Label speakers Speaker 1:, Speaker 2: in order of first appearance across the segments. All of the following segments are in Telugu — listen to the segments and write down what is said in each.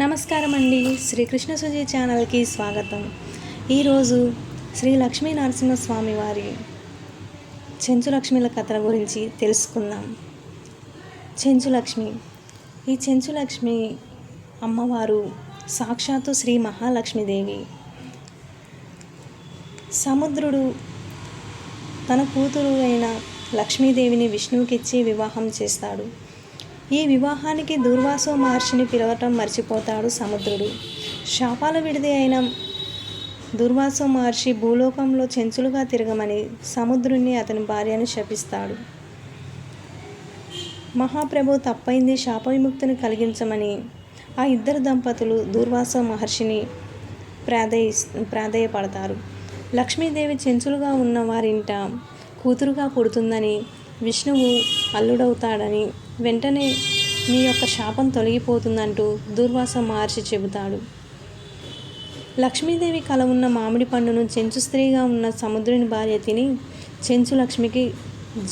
Speaker 1: నమస్కారం అండి శ్రీకృష్ణ సుజీ ఛానల్కి స్వాగతం. ఈరోజు శ్రీ లక్ష్మీ నరసింహస్వామి వారి చెంచులక్ష్మిల కథల గురించి తెలుసుకుందాం. చెంచులక్ష్మి. ఈ చెంచులక్ష్మి అమ్మవారు సాక్షాత్తు శ్రీ మహాలక్ష్మీదేవి. సముద్రుడు తన కూతురు అయిన లక్ష్మీదేవిని విష్ణువుకిచ్చి వివాహం చేస్తాడు. ఈ వివాహానికి దూర్వాసో మహర్షిని పిలవటం మర్చిపోతాడు సముద్రుడు. శాపాల విడిది అయిన దుర్వాసో మహర్షి భూలోకంలో చెంచులుగా తిరగమని సముద్రుణ్ణి అతని భార్యను శపిస్తాడు. మహాప్రభు తప్పైంది శాప విముక్తిని కలిగించమని ఆ ఇద్దరు దంపతులు దూర్వాస మహర్షిని ప్రాధేయ ప్రాధేయపడతారు. లక్ష్మీదేవి చెంచులుగా ఉన్న వారింట కూతురుగా పుడుతుందని విష్ణువు అల్లుడవుతాడని వెంటనే మీ యొక్క శాపం తొలగిపోతుందంటూ దూర్వాస మహర్షి చెబుతాడు. లక్ష్మీదేవి కల ఉన్న మామిడి పండును చెంచు స్త్రీగా ఉన్న సముద్రుని భార్య తిని చెంచు లక్ష్మికి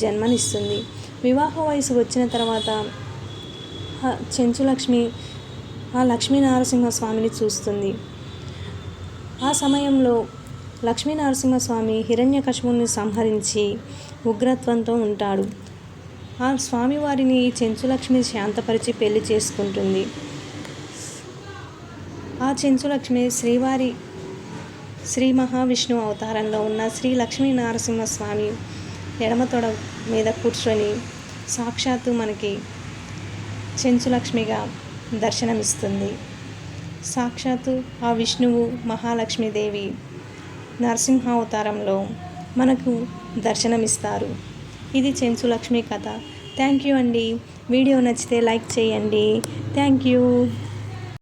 Speaker 1: జన్మనిస్తుంది. వివాహ వయసు వచ్చిన తర్వాత ఆ చెంచు లక్ష్మి ఆ లక్ష్మీ చూస్తుంది. ఆ సమయంలో లక్ష్మీ నరసింహస్వామి హిరణ్యకశిపుని సంహరించి ఉగ్రత్వంతో ఉంటాడు. ఆ స్వామివారిని చెంచులక్ష్మి శాంతపరిచి పెళ్ళి చేసుకుంటుంది. ఆ చెంచులక్ష్మి శ్రీవారి శ్రీ మహావిష్ణువు అవతారంలో ఉన్న శ్రీ లక్ష్మీ నరసింహస్వామి ఎడమ తొడ మీద కూర్చొని సాక్షాత్తు మనకి చెంచులక్ష్మిగా దర్శనమిస్తుంది. సాక్షాత్తు ఆ విష్ణువు మహాలక్ష్మీదేవి నరసింహ అవతారంలో మనకు దర్శనమిస్తారు. ఇది చెంచు లక్ష్మి కథ. థ్యాంక్ యూ అండి. వీడియో నచ్చితే లైక్ చేయండి. Thank you.